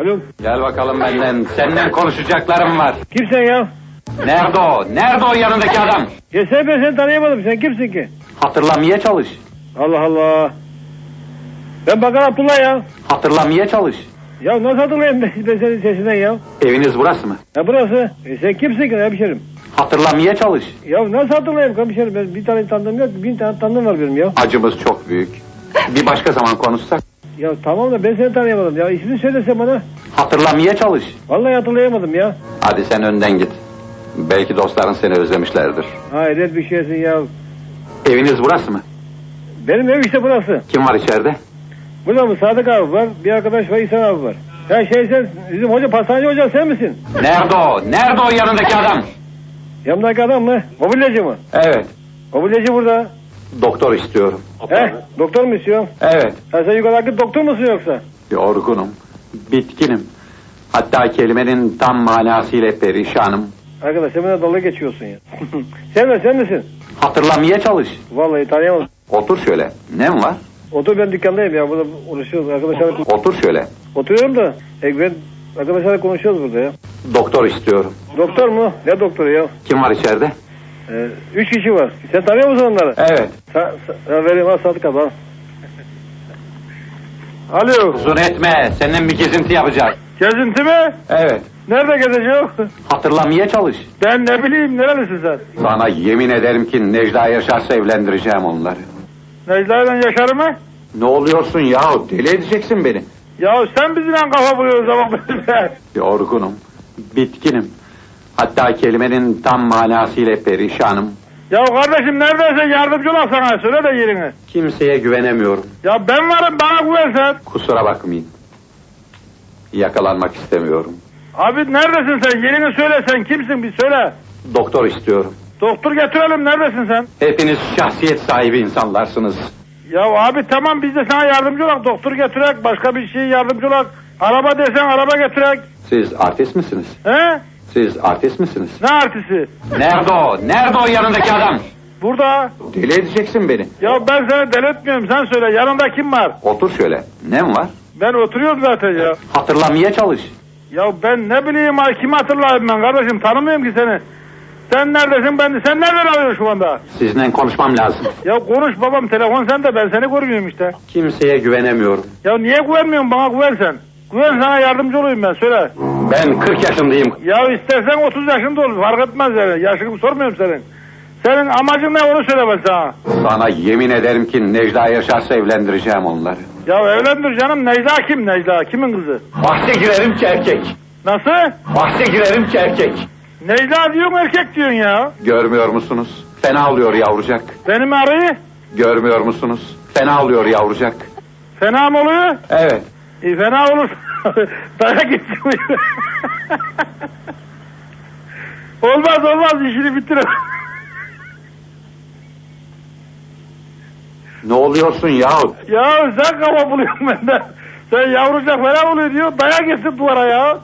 Alo. Gel bakalım benden. Seninle konuşacaklarım var. Kimsin ya? Nerede o? Nerede o yanındaki adam? Ya sen ben seni tanıyamadım. Sen kimsin ki? Hatırlamaya çalış. Allah Allah. Ben Bakan Abdullah ya. Hatırlamaya çalış. Ya nasıl hatırlayayım ben, ben senin sesinden ya? Eviniz burası mı? Ya burası. E sen kimsin ki hemşerim? Hatırlamaya çalış. Ya nasıl hatırlayayım hemşerim? Ben bir tane tanıdığım yok. Bin tane tanıdığım var benim ya. Acımız çok büyük. Bir başka zaman konuşsak. Ya tamam da ben seni tanıyamadım. Ya ismini söylese bana. Hatırlamaya çalış. Vallahi hatırlayamadım ya. Hadi sen önden git. Belki dostların seni özlemişlerdir. Hayret bir şeysin ya. Eviniz burası mı? Benim ev işte burası. Kim var içeride? Burada mı Sadık abi var. Bir arkadaş var İhsan abi var. Ya şey sen bizim hoca pastaneci hoca sen misin? Nerede o? Nerede o yanındaki adam? Yanımdaki adam mı? Mobilyacı mı? Evet. Mobilyacı burada. Doktor istiyorum. He? Doktor mu istiyorsun? Evet. Ha sen yukarıdaki doktor musun yoksa? Yorgunum. Bitkinim. Hatta kelimenin tam manasıyla perişanım. Arkadaş sen bana dalga geçiyorsun ya. sen de sen misin? Hatırlamaya çalış. Vallahi tanıyamadım. Otur şöyle. Ne var? Otur ben dükkandayım ya. Burada uğraşıyoruz arkadaşlarla. Otur şöyle. Oturuyorum da. E, ben arkadaşlarla konuşuyoruz burada ya. Doktor istiyorum. Doktor mu? Ne doktoru ya? Kim var içeride? Ee, üç kişi var. Sen tanıyor musun onları? Evet. Sa sa vereyim ha Sadık abi. Alo. Uzun etme. Senin bir gezinti yapacak. Gezinti mi? Evet. Nerede gezeceğim? Hatırlamaya çalış. Ben ne bileyim nerelisin sen? Sana yemin ederim ki Necla yaşarsa evlendireceğim onları. Necla ile Yaşar'ı mı? Ne oluyorsun ya? Deli edeceksin beni. Ya sen bizimle kafa buluyorsun zaman benimle. Yorgunum. Bitkinim. Hatta kelimenin tam manasıyla perişanım. Ya kardeşim neredeyse yardımcı ol sana söyle de yerini. Kimseye güvenemiyorum. Ya ben varım bana güven sen. Kusura bakmayın. Yakalanmak istemiyorum. Abi neredesin sen yerini söyle sen kimsin bir söyle. Doktor istiyorum. Doktor getirelim neredesin sen? Hepiniz şahsiyet sahibi insanlarsınız. Ya abi tamam biz de sana yardımcı olak doktor getirek başka bir şey yardımcı olak. Araba desen araba getirek. Siz artist misiniz? He? Siz artist misiniz? Ne artisti? Nerede o? Nerede o yanındaki adam? Burada. Deli edeceksin beni. Ya ben seni deli etmiyorum sen söyle yanında kim var? Otur şöyle. Ne mi var? Ben oturuyorum zaten ya. Hatırlamaya çalış. Ya ben ne bileyim ay kimi hatırlayayım ben kardeşim tanımıyorum ki seni. Sen neredesin ben de sen nereden arıyorsun şu anda? Sizinle konuşmam lazım. Ya konuş babam telefon sende ben seni görmüyorum işte. Kimseye güvenemiyorum. Ya niye güvenmiyorsun bana güven sen. Güven sana yardımcı olayım ben söyle. Ben 40 yaşındayım. Ya istersen 30 yaşında ol fark etmez yani yaşını sormuyorum senin. Senin amacın ne onu söyle ben sana. Sana yemin ederim ki Necla yaşarsa evlendireceğim onları. Ya evlendir canım Necla kim Necla kimin kızı? Bahse girerim ki erkek. Nasıl? Bahse girerim ki erkek. Necla diyorsun erkek diyorsun ya. Görmüyor musunuz? Fena oluyor yavrucak. Benim arayı Görmüyor musunuz? Fena oluyor yavrucak. fena mı oluyor? Evet. E, fena olur. Dayak gitsin. olmaz olmaz işini bitir. Ne oluyorsun ya? ya sen kafa buluyorsun benden. Sen yavrucak fena oluyor diyor. Dayak gitsin duvara ya.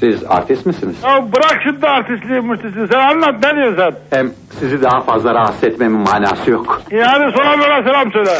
Siz artist misiniz? Ya bırak şimdi artistliği mürtistliği. Sen anlat ne diyorsun sen? Hem sizi daha fazla rahatsız etmemin manası yok. Yani sonra bana selam söyle.